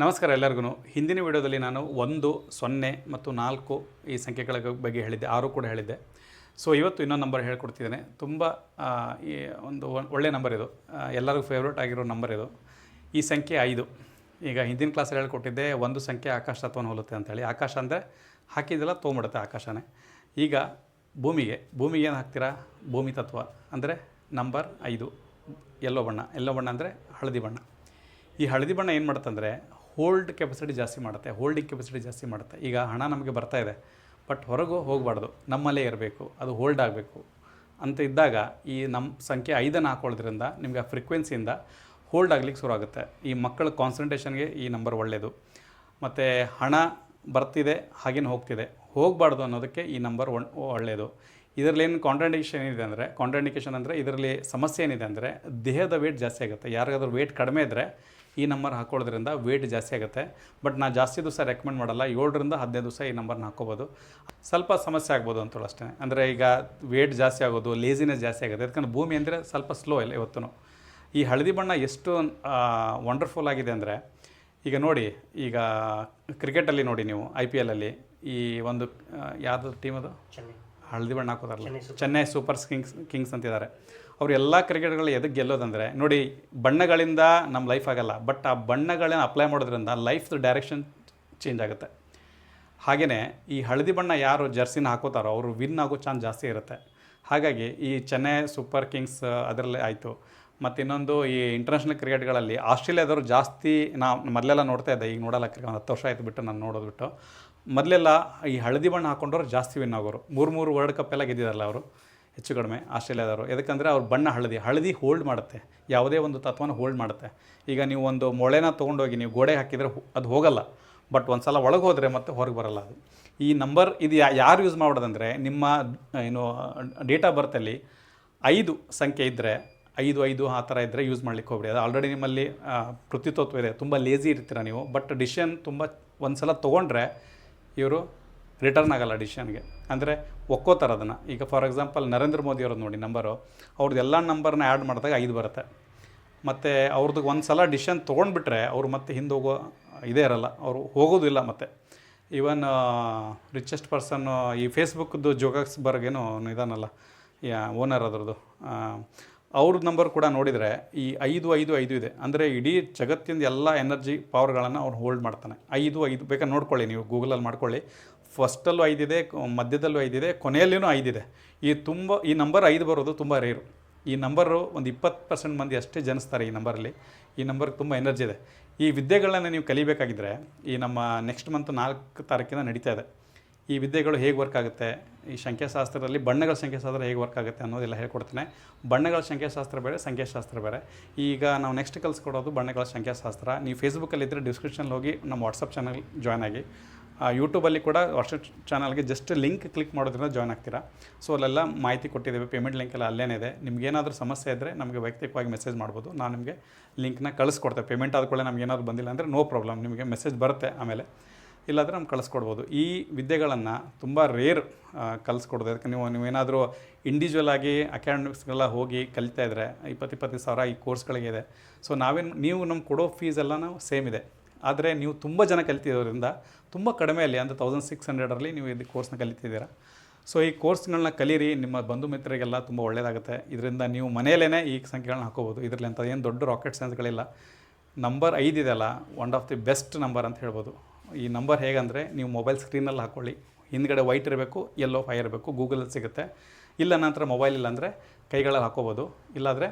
ನಮಸ್ಕಾರ ಎಲ್ಲರಿಗೂ. ಹಿಂದಿನ ವಿಡಿಯೋದಲ್ಲಿ ನಾನು ಒಂದು, ಸೊನ್ನೆ ಮತ್ತು ನಾಲ್ಕು ಈ ಸಂಖ್ಯೆಗಳ ಬಗ್ಗೆ ಹೇಳಿದ್ದೆ, ಆರು ಕೂಡ ಹೇಳಿದ್ದೆ. ಸೊ ಇವತ್ತು ಇನ್ನೊಂದು ನಂಬರ್ ಹೇಳ್ಕೊಡ್ತಿದ್ದೇನೆ. ತುಂಬ ಈ ಒಂದು ಒಳ್ಳೆಯ ಒಳ್ಳೆ ನಂಬರ್ ಇದು. ಎಲ್ಲರಿಗೂ ಫೇವ್ರೇಟ್ ಆಗಿರೋ ನಂಬರ್ ಇದು. ಈ ಸಂಖ್ಯೆ ಐದು. ಈಗ ಹಿಂದಿನ ಕ್ಲಾಸಲ್ಲಿ ಹೇಳ್ಕೊಟ್ಟಿದ್ದೆ, ಒಂದು ಸಂಖ್ಯೆ ಆಕಾಶ ತತ್ವನ ಹೋಲುತ್ತೆ ಅಂತೇಳಿ. ಆಕಾಶ ಅಂದರೆ ಹಾಕಿದ್ದೆಲ್ಲ ತೊಗೊಂಬಿಡುತ್ತೆ ಆಕಾಶನೇ. ಈಗ ಭೂಮಿಗೆ ಭೂಮಿಗೆ ಏನು ಹಾಕ್ತೀರಾ? ಭೂಮಿ ತತ್ವ ಅಂದರೆ ನಂಬರ್ ಐದು. ಎಲ್ಲೋ ಬಣ್ಣ. ಎಲ್ಲೋ ಬಣ್ಣ ಅಂದರೆ ಹಳದಿ ಬಣ್ಣ. ಈ ಹಳದಿ ಬಣ್ಣ ಏನು ಮಾಡುತ್ತಂದರೆ ಹೋಲ್ಡ್ ಕೆಪಾಸಿಟಿ ಜಾಸ್ತಿ ಮಾಡುತ್ತೆ ಹೋಲ್ಡಿಂಗ್ ಕೆಪಾಸಿಟಿ ಜಾಸ್ತಿ ಮಾಡುತ್ತೆ. ಈಗ ಹಣ ನಮಗೆ ಬರ್ತಾ ಇದೆ ಬಟ್ ಹೊರಗೂ ಹೋಗಬಾರ್ದು. ನಮ್ಮಲ್ಲೇ ಇರಬೇಕು, ಅದು ಹೋಲ್ಡ್ ಆಗಬೇಕು. ಅಂತ ಇದ್ದಾಗ ಈ ನಮ್ಮ ಸಂಖ್ಯೆ ಐದನ್ನು ಹಾಕೊಳ್ಳೋದ್ರಿಂದ ನಿಮಗೆ ಆ ಫ್ರೀಕ್ವೆನ್ಸಿಯಿಂದ ಹೋಲ್ಡ್ ಆಗ್ಲಿಕ್ಕೆ ಶುರು ಆಗುತ್ತೆ. ಈ ಮಕ್ಕಳ ಕಾನ್ಸಂಟ್ರೇಷನ್ಗೆ ಈ ನಂಬರ್ ಒಳ್ಳೆಯದು ಮತ್ತು ಹಣ ಬರ್ತಿದೆ, ಹಾಗೇನು ಹೋಗ್ತಿದೆ. ಹೋಗಬಾರ್ದು ಅನ್ನೋದಕ್ಕೆ ಈ ನಂಬರ್ ಒಳ್ಳೆಯದು ಇದರಲ್ಲಿ ಏನು ಕಾಂಟ್ರಾಂಡಿಕೇಶನ್ ಏನಿದೆ ಅಂದರೆ ಕಾಂಟ್ರಾಂಡಿಕೇಶನ್ ಅಂದರೆ ಇದರಲ್ಲಿ ಸಮಸ್ಯೆ ಏನಿದೆ ಅಂದರೆ, ದೇಹದ ವೇಟ್ ಜಾಸ್ತಿ ಆಗುತ್ತೆ. ಯಾರಿಗಾದ್ರೂ ವೇಟ್ ಕಡಿಮೆ ಇದ್ದರೆ ಈ ನಂಬರ್ ಹಾಕೊಳ್ಳೋದ್ರಿಂದ ವೇಟ್ ಜಾಸ್ತಿ ಆಗುತ್ತೆ. ಬಟ್ ನಾನು ಜಾಸ್ತಿ ದಿವಸ ರೆಕಮೆಂಡ್ ಮಾಡಲ್ಲ. ಏಳರಿಂದ ಹದಿನೈದು ದಿವಸ ಈ ನಂಬರ್ನ ಹಾಕೋಬೋದು ಸ್ವಲ್ಪ ಸಮಸ್ಯೆ ಆಗ್ಬೋದು ಅಂತೇಳಿ ಅಷ್ಟೇ ಅಂದರೆ ಈಗ ವೇಟ್ ಜಾಸ್ತಿ ಆಗೋದು ಲೇಸಿನೆಸ್ ಜಾಸ್ತಿ ಆಗುತ್ತೆ. ಯಾಕಂದ್ರೆ ಭೂಮಿ ಅಂದರೆ ಸ್ವಲ್ಪ ಸ್ಲೋ ಇಲ್ಲ ಇವತ್ತು ಈ ಹಳದಿ ಬಣ್ಣ ಎಷ್ಟು ವಂಡರ್ಫುಲ್ ಆಗಿದೆ ಅಂದರೆ, ಈಗ ನೋಡಿ, ಈಗ ಕ್ರಿಕೆಟಲ್ಲಿ ನೋಡಿ ನೀವು ಐ ಪಿ ಎಲಲ್ಲಿ ಈ ಒಂದು ಯಾವುದು ಟೀಮ್ ಅದು? ಹಳದಿ ಬಣ್ಣ ಹಾಕೋದಾರಲ್ಲ ಚೆನ್ನೈ ಸೂಪರ್. ಕಿಂಗ್ಸ್ ಕಿಂಗ್ಸ್ ಅಂತಿದ್ದಾರೆ. ಅವ್ರು ಎಲ್ಲ ಕ್ರಿಕೆಟ್ಗಳು ಎದಕ್ಕೆ ಗೆಲ್ಲೋದಂದರೆ ನೋಡಿ ಬಣ್ಣಗಳಿಂದ ನಮ್ಮ ಲೈಫ್ ಆಗಲ್ಲ ಬಟ್ ಆ ಬಣ್ಣಗಳನ್ನ ಅಪ್ಲೈ ಮಾಡೋದ್ರಿಂದ ಲೈಫ್ದು ಡೈರೆಕ್ಷನ್ ಚೇಂಜ್ ಆಗುತ್ತೆ. ಹಾಗೆಯೇ ಈ ಹಳದಿ ಬಣ್ಣ ಯಾರು ಜರ್ಸಿನ ಹಾಕೋತಾರೋ ಅವರು ವಿನ್ ಆಗೋ ಚಾನ್ಸ್ ಜಾಸ್ತಿ ಇರುತ್ತೆ. ಹಾಗಾಗಿ ಈ ಚೆನ್ನೈ ಸೂಪರ್ ಕಿಂಗ್ಸ್ ಅದರಲ್ಲೇ ಆಯಿತು. ಮತ್ತು ಇನ್ನೊಂದು ಈ ಇಂಟರ್ನ್ಯಾಷನಲ್ ಕ್ರಿಕೆಟ್ಗಳಲ್ಲಿ ಆಸ್ಟ್ರೇಲಿಯಾದವರು ಜಾಸ್ತಿ ನಾ ಮೊದಲೆಲ್ಲ ನೋಡ್ತಾ ಇದ್ದೆ ಈಗ ನೋಡಲ್ಲ ಕ್ರಿಕೆಟ್ ಒಂದು ಹತ್ತು ವರ್ಷ ಆಯಿತು ಬಿಟ್ಟು ನಾನು ನೋಡೋದು ಬಿಟ್ಟು. ಮೊದಲೆಲ್ಲ ಈ ಹಳದಿ ಬಣ್ಣ ಹಾಕೊಂಡವ್ರು ಜಾಸ್ತಿ ವಿನ್ ಆಗೋರು. ಮೂರು ಮೂರು ವರ್ಲ್ಡ್ ಕಪ್ ಎಲ್ಲ ಗೆದ್ದಿದಾರಲ್ಲ ಅವರು ಹೆಚ್ಚು ಕಡಿಮೆ ಆಸ್ಟ್ರೇಲಿಯಾದವರು. ಯಾಕಂದರೆ ಅವ್ರ ಬಣ್ಣ ಹಳದಿ ಹಳದಿ ಹೋಲ್ಡ್ ಮಾಡುತ್ತೆ. ಯಾವುದೇ ಒಂದು ತತ್ವನ ಹೋಲ್ಡ್ ಮಾಡುತ್ತೆ. ಈಗ ನೀವು ಒಂದು ಮೊಳೆನ ತೊಗೊಂಡೋಗಿ ನೀವು ಗೋಡೆ ಹಾಕಿದರೆ ಅದು ಹೋಗಲ್ಲ. ಬಟ್ ಒಂದು ಸಲ ಒಳಗೆ ಹೋದರೆ ಮತ್ತೆ ಹೊರಗೆ ಬರಲ್ಲ ಅದು. ಈ ನಂಬರ್ ಇದು ಯಾರು ಯೂಸ್ ಮಾಡೋದಂದರೆ ನಿಮ್ಮ ಏನು ಡೇಟ್ ಬರ್ತಲ್ಲಿ ಐದು ಸಂಖ್ಯೆ ಇದ್ದರೆ ಐದು ಐದು ಆ ಥರ ಇದ್ದರೆ ಯೂಸ್ ಮಾಡ್ಲಿಕ್ಕೆ ಹೋಗ್ಬಿಡಿ. ಅದು ಆಲ್ರೆಡಿ ನಿಮ್ಮಲ್ಲಿ ಆ, ಕೃತಿತ್ವ ಇದೆ. ತುಂಬ ಲೇಜಿ ಇರ್ತೀರ ನೀವು. ಬಟ್ ಡಿಸಿಷನ್ ತುಂಬ ಒಂದು ಸಲ ತೊಗೊಂಡ್ರೆ ಇವರು ರಿಟರ್ನ್ ಆಗಲ್ಲ ಡಿಸಿಷನ್ಗೆ ಅಂದರೆ ಒಕ್ಕೋತಾರೆ ಅದನ್ನು. ಈಗ ಫಾರ್ ಎಕ್ಸಾಂಪಲ್ ನರೇಂದ್ರ ಮೋದಿ ಅವ್ರದ್ದು ನೋಡಿ ನಂಬರು ಅವ್ರದ್ದು ಎಲ್ಲ ನಂಬರ್ನ ಆ್ಯಡ್ ಮಾಡಿದಾಗ ಐದು ಬರುತ್ತೆ. ಮತ್ತು ಅವ್ರದ್ದು ಒಂದು ಸಲ ಡಿಸಿಷನ್ ತೊಗೊಂಡ್ಬಿಟ್ರೆ ಅವರು ಮತ್ತೆ ಹಿಂದೆ ಹೋಗೋ ಇದೇ ಇರಲ್ಲ. ಅವರು ಹೋಗೋದಿಲ್ಲ ಮತ್ತೆ. ಈವನ್ ರಿಚೆಸ್ಟ್ ಪರ್ಸನ್ನು ಈ ಫೇಸ್ಬುಕ್ದು ಜೋಗಾಕ್ಸ್ ಬರ್ಗೇನು ಇದಾನಲ್ಲ ಓನರ್ ಅದರದ್ದು. ಅವ್ರ ನಂಬರ್ ಕೂಡ ನೋಡಿದರೆ ಈ ಐದು ಐದು ಐದು ಇದೆ. ಅಂದರೆ ಇಡೀ ಜಗತ್ತಿನ ಎಲ್ಲ ಎನರ್ಜಿ ಪವರ್ಗಳನ್ನು ಅವ್ರು ಹೋಲ್ಡ್ ಮಾಡ್ತಾನೆ. ಐದು ಐದು ಬೇಕಾದ್ರೆ ನೋಡ್ಕೊಳ್ಳಿ ನೀವು ಗೂಗಲಲ್ಲಿ ಮಾಡ್ಕೊಳ್ಳಿ. ಫಸ್ಟಲ್ಲೂ ಐದಿದೆ ಮಧ್ಯದಲ್ಲೂ ಐದಿದೆ ಕೊನೆಯಲ್ಲಿನೂ ಐದಿದೆ ಈ ತುಂಬ, ಈ ನಂಬರ್ ಐದು ಬರೋದು ತುಂಬ ರೇರು ಈ ನಂಬರು ಒಂದು ಇಪ್ಪತ್ತು ಪರ್ಸೆಂಟ್ ಮಂದಿ ಅಷ್ಟೇ ಜನಿಸ್ತಾರೆ ಈ ನಂಬರಲ್ಲಿ ಈ ನಂಬರ್ಗೆ ತುಂಬ ಎನರ್ಜಿ ಇದೆ. ಈ ವಿದ್ಯೆಗಳನ್ನ ನೀವು ಕಲಿಬೇಕಾಗಿದ್ದರೆ ಈ ನಮ್ಮ ನೆಕ್ಸ್ಟ್ ಮಂತ್ ನಾಲ್ಕು ತಾರೀಕಿನ ನಡೀತಾ ಇದೆ. ಈ ವಿದ್ಯೆಗಳು ಹೇಗೆ ವರ್ಕ್ ಆಗುತ್ತೆ? ಈ ಸಂಖ್ಯಾಶಾಸ್ತ್ರದಲ್ಲಿ ಬಣ್ಣಗಳ ಸಂಖ್ಯಾಶಾಸ್ತ್ರ ಹೇಗೆ ವರ್ಕ್ ಆಗುತ್ತೆ ಅನ್ನೋದೆಲ್ಲ ಹೇಳ್ಕೊಡ್ತೇನೆ. ಬಣ್ಣಗಳ ಸಂಖ್ಯಾಶಾಸ್ತ್ರ ಬೇರೆ ಸಂಖ್ಯಾಶಾಸ್ತ್ರ ಬೇರೆ. ಈಗ ನಾವು ನೆಕ್ಸ್ಟ್ ಕಲಿಸ್ಕೊಡೋದು ಬಣ್ಣಗಳ ಸಂಖ್ಯಾಶಾಸ್ತ್ರ ನೀವು ಫೇಸ್ಬುಕ್ಕಲ್ಲಿ ಇದ್ದರೆ ಡಿಸ್ಕ್ರಿಪ್ಷನ್ ಹೋಗಿ ನಮ್ಮ ವಾಟ್ಸಪ್ ಚಾನಲ್ ಜಾಯ್ನ್ ಆಗಿ. ಯೂಟ್ಯೂಬಲ್ಲಿ ಕೂಡ ವಾಟ್ಸಪ್ ಚಾನಲ್ಗೆ ಜಸ್ಟ್ ಲಿಂಕ್ ಕ್ಲಿಕ್ ಮಾಡೋದ್ರಿಂದ ಜಾಯ್ನ್ ಆಗ್ತೀರಾ. ಸೊ ಅಲ್ಲೆಲ್ಲ ಮಾಹಿತಿ ಕೊಟ್ಟಿದ್ದೇವೆ ಪೇಮೆಂಟ್ ಲಿಂಕ್ ಎಲ್ಲ ಅಲ್ಲೇನಿದೆ ನಿಮ್ಗೇನಾದರೂ ಸಮಸ್ಯೆ ಇದ್ದರೆ ನಮಗೆ ವೈಯಕ್ತಿಕವಾಗಿ ಮೆಸೇಜ್ ಮಾಡ್ಬೋದು. ನಾನು ನಿಮಗೆ ಲಿಂಕ್ನ ಕಳಿಸ್ಕೊಡ್ತೇವೆ ಪೇಮೆಂಟ್ ಆದ ಕೂಡಲೇ ನಮ್ಗೆ ಏನಾದರೂ ಬಂದಿಲ್ಲ ಅಂದರೆ ನೋ ಪ್ರಾಬ್ಲಮ್ ನಿಮಗೆ ಮೆಸೇಜ್ ಬರುತ್ತೆ ಆಮೇಲೆ. ಇಲ್ಲಾಂದರೆ ನಮ್ಗೆ ಕಳಿಸ್ಕೊಡ್ಬೋದು. ಈ ವಿದ್ಯೆಗಳನ್ನು ತುಂಬ ರೇರ್ ಕಲಿಸ್ಕೊಡೋದು. ಅದಕ್ಕೆ ನೀವು, ನೀವೇನಾದರೂ ಇಂಡಿವಿಜುವಲ್ ಆಗಿ ಅಕಾಡೆಮಿಕ್ಸ್ಗೆಲ್ಲ ಹೋಗಿ ಕಲಿತಾ ಇದ್ದರೆ ಇಪ್ಪತ್ತು ಇಪ್ಪತ್ತೈದು ಸಾವಿರ ಈ ಕೋರ್ಸ್ಗಳಿಗಿದೆ ಸೊ ನಾವೇನು, ನೀವು ನಮ್ಗೆ ಕೊಡೋ ಫೀಸ್ ಎಲ್ಲ ನಾವು ಸೇಮ್ ಇದೆ. ಆದರೆ ನೀವು ತುಂಬ ಜನ ಕಲಿತಿರೋದ್ರಿಂದ ತುಂಬ ಕಡಿಮೆಯಲ್ಲಿ ಅಂದರೆ ತೌಸಂಡ್ ಸಿಕ್ಸ್ ಹಂಡ್ರೆಡಲ್ಲಿ ನೀವು ಇದು ಕೋರ್ಸ್ನ ಕಲಿತಿದ್ದೀರಾ. ಸೊ ಈ ಕೋರ್ಸ್ಗಳನ್ನ ಕಲೀರಿ, ನಿಮ್ಮ ಬಂಧು ಮಿತ್ರರಿಗೆಲ್ಲ ತುಂಬ ಒಳ್ಳೆಯದಾಗುತ್ತೆ ಇದರಿಂದ ನೀವು ಮನೆಯಲ್ಲೇ ಈ ಸಂಖ್ಯೆಗಳನ್ನ ಹಾಕೋಬೋದು. ಇದರಲ್ಲಿ ಅಂತ ಏನು ದೊಡ್ಡ ರಾಕೆಟ್ ಸೈನ್ಸ್ಗಳಿಲ್ಲ number ಐದಿದೆಯಲ್ಲ one of the best number ಅಂತ ಹೇಳ್ಬೋದು. ಈ ನಂಬರ್ ಹೇಗಂದರೆ ನೀವು ಮೊಬೈಲ್ ಸ್ಕ್ರೀನಲ್ಲಿ ಹಾಕ್ಕೊಳ್ಳಿ ಹಿಂದ್ಗಡೆ ವೈಟ್ ಇರಬೇಕು ಎಲ್ಲೋ ಫೈ ಇರಬೇಕು, ಗೂಗಲಲ್ಲಿ ಸಿಗುತ್ತೆ. ಇಲ್ಲ ನಂತರ ಮೊಬೈಲ್ ಇಲ್ಲಾಂದರೆ ಕೈಗಳಲ್ಲಿ ಹಾಕೋಬೋದು. ಇಲ್ಲಾಂದರೆ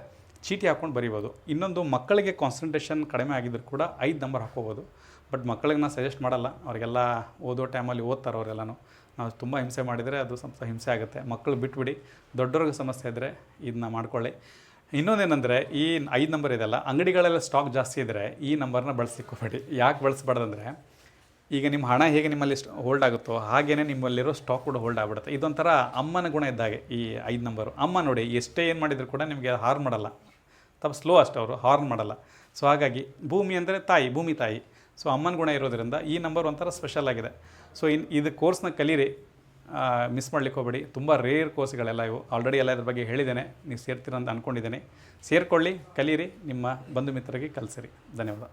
ಚೀಟಿ ಹಾಕ್ಕೊಂಡು ಬರಿಬೋದು. ಇನ್ನೊಂದು ಮಕ್ಕಳಿಗೆ ಕಾನ್ಸಂಟ್ರೇಷನ್ ಕಡಿಮೆ ಆಗಿದ್ರು ಕೂಡ ಐದು ನಂಬರ್ ಹಾಕೋಬೋದು. ಬಟ್ ಮಕ್ಕಳಿಗೆ ನಾನು ಸಜೆಸ್ಟ್ ಮಾಡಲ್ಲ. ಅವರಿಗೆಲ್ಲ ಓದೋ ಟೈಮಲ್ಲಿ ಓದ್ತಾರೆ ಅವರೆಲ್ಲನೂ. ನಾವು ತುಂಬ ಹಿಂಸೆ ಮಾಡಿದರೆ ಅದು ಸ್ವಲ್ಪ ಹಿಂಸೆ ಆಗುತ್ತೆ. ಮಕ್ಕಳು ಬಿಟ್ಬಿಡಿ. ದೊಡ್ಡವ್ರಿಗೆ ಸಮಸ್ಯೆ ಇದ್ದರೆ ಇದನ್ನ ಮಾಡ್ಕೊಳ್ಳಿ. ಇನ್ನೊಂದೇನೆಂದರೆ ಈ ಐದು ನಂಬರ್ ಇದೆಲ್ಲ ಅಂಗಡಿಗಳೆಲ್ಲ ಸ್ಟಾಕ್ ಜಾಸ್ತಿ ಇದ್ದರೆ ಈ ನಂಬರ್ನ ಬಳಸಿಕೋಬೇಡಿ ಯಾಕೆ ಬಳಸಬಾರ್ದಂದ್ರೆ ಈಗ ನಿಮ್ಮ ಹಣ ಹೇಗೆ ನಿಮ್ಮಲ್ಲಿ ಹೋಲ್ಡ್ ಆಗುತ್ತೋ ಹಾಗೇ ನಿಮ್ಮಲ್ಲಿರೋ ಸ್ಟಾಕ್ ಕೂಡ ಹೋಲ್ಡ್ ಆಗಿಬಿಡುತ್ತೆ. ಇದೊಂಥರ ಅಮ್ಮನ ಗುಣ ಇದ್ದಾಗೆ ಈ ಐದು ನಂಬರು ಅಮ್ಮ ನೋಡಿ, ಎಷ್ಟೇ ಏನು ಮಾಡಿದರೂ ಕೂಡ ನಿಮಗೆ ಹಾರ್ನ್ ಮಾಡಲ್ಲ. ತಪ್ಪ ಸ್ಲೋ ಅಷ್ಟು ಅವರು ಹಾರ್ನ್ ಮಾಡಲ್ಲ. ಸೊ ಹಾಗಾಗಿ ಭೂಮಿ ಅಂದರೆ ತಾಯಿ, ಭೂಮಿ ತಾಯಿ. ಸೊ ಅಮ್ಮನ ಗುಣ ಇರೋದರಿಂದ ಈ ನಂಬರ್ ಒಂಥರ ಸ್ಪೆಷಲ್ ಆಗಿದೆ. ಸೊ ಇನ್ನು ಇದು ಕೋರ್ಸ್ನ ಕಲೀರಿ. ಮಿಸ್ ಮಾಡ್ಲಿಕ್ಕೆ ಹೋಗಬೇಡಿ. ತುಂಬ ರೇರ್ ಕೋರ್ಸ್ಗಳೆಲ್ಲ ಇವು. ಆಲ್ರೆಡಿ ಎಲ್ಲ ಇದ್ರ ಬಗ್ಗೆ ಹೇಳಿದ್ದೇನೆ. ನೀವು ಸೇರ್ತೀರ ಅಂತ ಅಂದ್ಕೊಂಡಿದ್ದೇನೆ ಸೇರಿಕೊಳ್ಳಿ, ಕಲೀರಿ, ನಿಮ್ಮ ಬಂಧು ಮಿತ್ರರಿಗೆ ಕಲಿಸಿರಿ. ಧನ್ಯವಾದ.